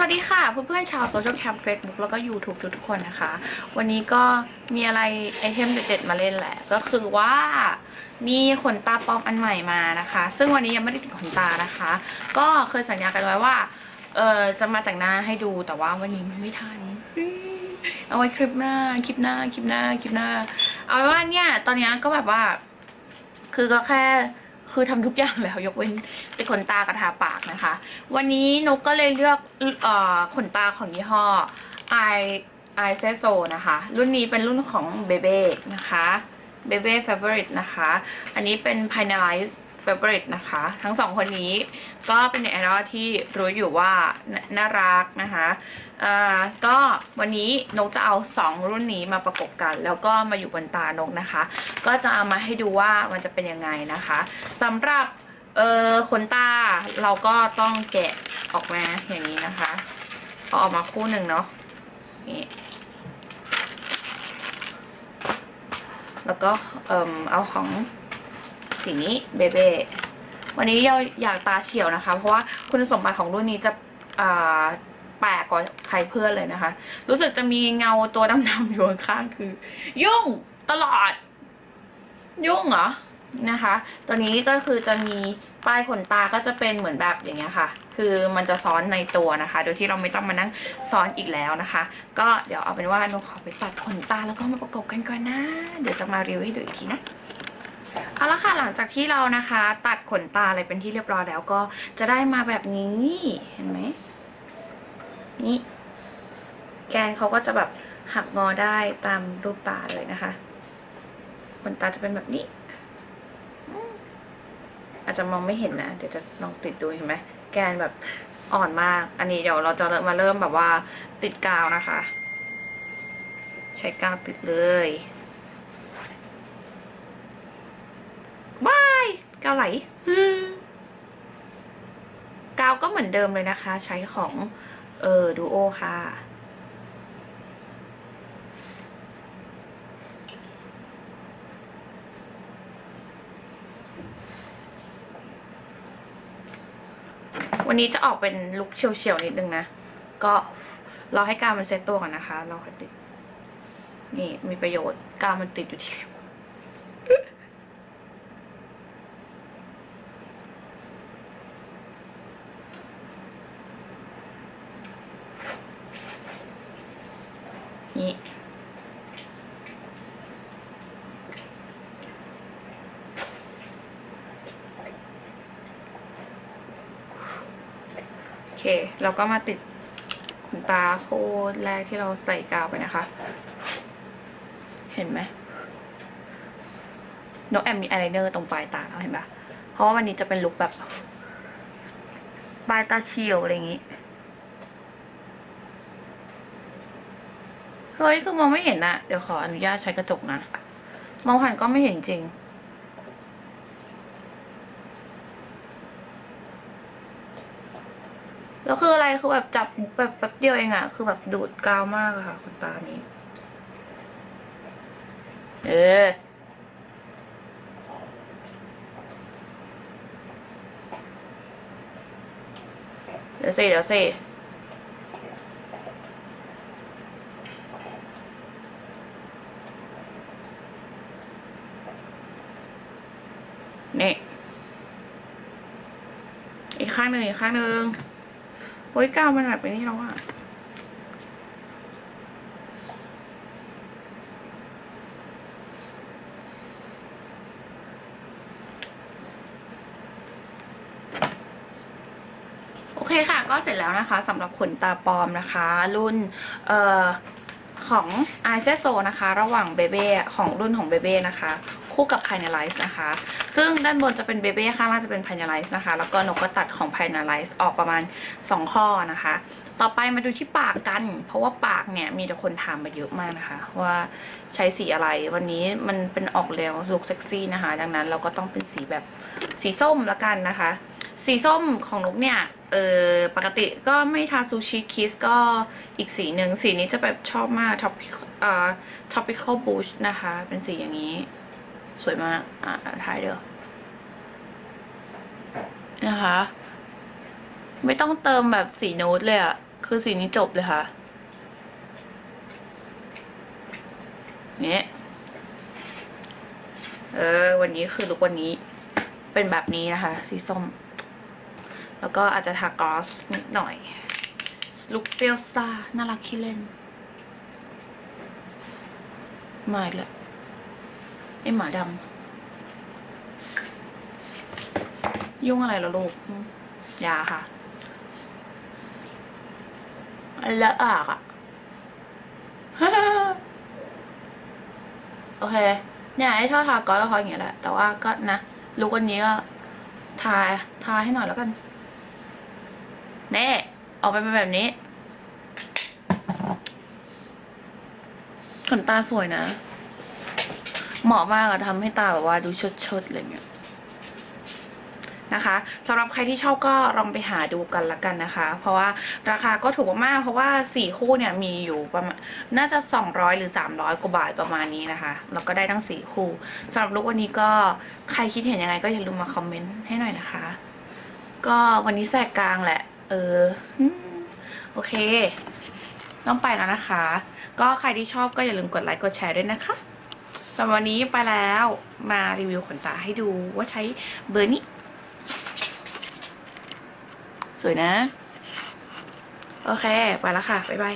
สวัสดีค่ะเพื่อนๆชาวโซเชียลแคมป์เฟซบุ๊กแล้วก็ YouTube ทุกๆคนนะคะ วันนี้ก็มีอะไรไอเทมเด็ดๆมาเล่นแหละ ก็คือว่ามีขนตาปลอมอันใหม่มานะคะ ซึ่งวันนี้ยังไม่ได้ติดขนตานะคะ ก็เคยสัญญากันไว้ว่าเออจะมาแต่งหน้าให้ดูแต่ว่าวันนี้มันไม่ทัน เอาไว้คลิปหน้าคลิปหน้าคลิปหน้าคลิปหน้า เอาไว้ว่าเนี่ยตอนนี้ก็แบบว่า คือก็แค่ คือทำทุกอย่างแล้วยกเว้นติดขนตากระทาปากนะคะ วันนี้นกก็เลยเลือกเอ่อขนตาของยี่ห้อ i i s e s o นะคะ รุ่นนี้เป็นรุ่นของเบเบ้นะคะ b e b e Favorite นะคะ อันนี้เป็น p i n a l i z e Favorite นะคะ ทั้งสองคนนี้ก็เป็นเน็ตไอดอลที่รู้อยู่ว่านน่ารักนะคะอ่าก็วันนี้นกจะเอา 2 รุ่นนี้มาประกบกัน แล้วก็มาอยู่บนตานกนะคะ ก็จะเอามาให้ดูว่ามันจะเป็นยังไงนะคะสำหรับเอ่อขนตาเราก็ต้องแกะออกมาอย่างนี้นะคะเอาออกมาคู่หนึ่งเนาะนี่แล้วก็เอ่มเอาของ สีนี้เบเบ้วันนี้เราอยากตาเฉียวนะคะ เพราะว่าคุณสมบัติของรุ่นนี้จะแปลกกว่าใครเพื่อนเลยนะคะ รู้สึกจะมีเงาตัวดำๆอยู่ข้างคือ ยุ่งตลอด ยุ่งเหรอนะคะ ตัวนี้ก็คือจะมีปลายขนตาก็จะเป็นเหมือนแบบอย่างเงี้ยค่ะ คือมันจะซ้อนในตัวนะคะ โดยที่เราไม่ต้องมานั่งซ้อนอีกแล้วนะคะ ก็เดี๋ยวเอาเป็นว่าหนูขอไปตัดขนตาแล้วก็มาประกบกันก่อนนะ เดี๋ยวจะมารีวิวให้ดูอีกทีนะ เอาละค่ะหลังจากที่เรานะคะ ตัดขนตาอะไรเป็นที่เรียบร้อยแล้วก็จะได้มาแบบนี้เห็นไหมนี่ แกนเขาก็จะแบบหักงอได้ตามรูปตาเลยนะคะ ขนตาจะเป็นแบบนี้ อาจจะมองไม่เห็นนะ เดี๋ยวจะลองติดดูเห็นไหมแกนแบบอ่อนมาก อันนี้เดี๋ยวเราจะเริ่มมาเริ่มแบบว่าติดกาวนะคะ ใช้กาวติดเลยว้ายกาวไหลกาวก็เหมือนเดิมเลยนะคะ ใช้ของเออดูโอค่ะ วันนี้จะออกเป็นลุคเฉียวๆนิดนึงนะ ก็รอให้กาวมันเซตตัวก่อนนะคะ เราค่อยติด นี่มีประโยชน์กาวมันติดอยู่ที่เล็บ นี่โอเค เราก็มาติดขนตาโค้ดแรกที่เราใส่กาวไปนะคะ เห็นไหมนกแอมมีอายไลเนอร์ตรงปลายตาเห็นปะเพราะว่าวันนี้จะเป็นลุคแบบปลายตาเฉียวอะไรอย่างงี้ เฮ้ยคือมองไม่เห็นอะเดี๋ยวขออนุญาตใช้กระจกนะ มองผ่านก็ไม่เห็นจริง แล้วคืออะไรคือแบบจับแบบแป๊บเดียวเองอะคือแบบดูดกาวมากอะค่ะคุณตานี้ เออเดี๋ยวสิเดี๋ยวสิ นี่อีกข้างหนึ่งอีกข้างหนึ่งโอ้ยก้าวมันแบบไปนี่แล้วอะโอเคค่ะ ก็เสร็จแล้วนะคะสำหรับขนตาปลอมนะคะ รุ่นเอ่อของ i s e s o นะคะ ระหว่างเบเบ้ของรุ่นของเบเบ้นะคะ คู่กับ p i n a l i z e นะคะ ซึ่งด้านบนจะเป็นเบเบ้ข้างล่างจะเป็น p i n a l i z e นะคะ แล้วก็นกก็ตัดของ p i n a l i z e ออกประมาณ 2 ข้อนะคะ ต่อไปมาดูที่ปากกัน เพราะว่าปากเนี่ยมีแต่คนถามมาเยอะมากนะคะ ว่าใช้สีอะไรวันนี้มันเป็นออกแล้วลุคเซ็กซี่นะคะ ดังนั้นเราก็ต้องเป็นสีแบบสีส้มละกันนะคะ สีส้มของนกเนี่ยเออปกติก็ไม่ทาซูชิคิสก็อีกสีหนึ่งสีนี้จะแบบชอบมากท็อปเอ่อ tropical bush นะคะ เป็นสีอย่างนี้ สวยมาก อ่าถ่ายเด้อนะคะ ไม่ต้องเติมแบบสีนูดเลยอะคือสีนี้จบเลยค่ะเนี่ยเออ วันนี้คือลุกวันนี้ เป็นแบบนี้นะคะ สีส้ม แล้วก็อาจจะทากลอสนิดหน่อย ลุกเปรี้ยวซ่า น่ารักขี้เล่นมาอีกแล้ว ไอหมาดำยุ่งอะไรเหรอลูกยาค่ะเลอะอากอะโอเค เนี่ยไอ้ชอทาก๊อซก็เพราอย่างเงี้ยแหละ แต่ว่าก็นะลุกวันนี้ก็ทาทาให้หน่อยแล้วกันเน่ออกไปเป็นแบบนี้ขนตาสวยนะ เหมาะมากอะทำให้ตาแบบว่าดูชดๆอะไรเงี้ยนะคะสำหรับใครที่ชอบก็ลองไปหาดูกันละกันนะคะ เพราะว่าราคาก็ถูกมาก เพราะว่าสี่คู่เนี่ยมีอยู่ประมาณน่าจะ 200 หรือ 300 กว่าบาทประมาณนี้นะคะแล้วก็ได้ทั้งสี่คู่สำหรับลุกวันนี้ก็ใครคิดเห็นยังไงก็อย่าลืมมาคอมเมนต์ให้หน่อยนะคะ ก็วันนี้แสกกลางแหละ เออโอเค ต้องไปแล้วนะคะ ก็ใครที่ชอบก็อย่าลืมกดไลค์กดแชร์ด้วยนะคะ สำหรับวันนี้ไปแล้วมารีวิวขนตาให้ดูว่าใช้เบอร์นี้ สวยนะ โอเค ไปแล้วค่ะ บ๊ายบาย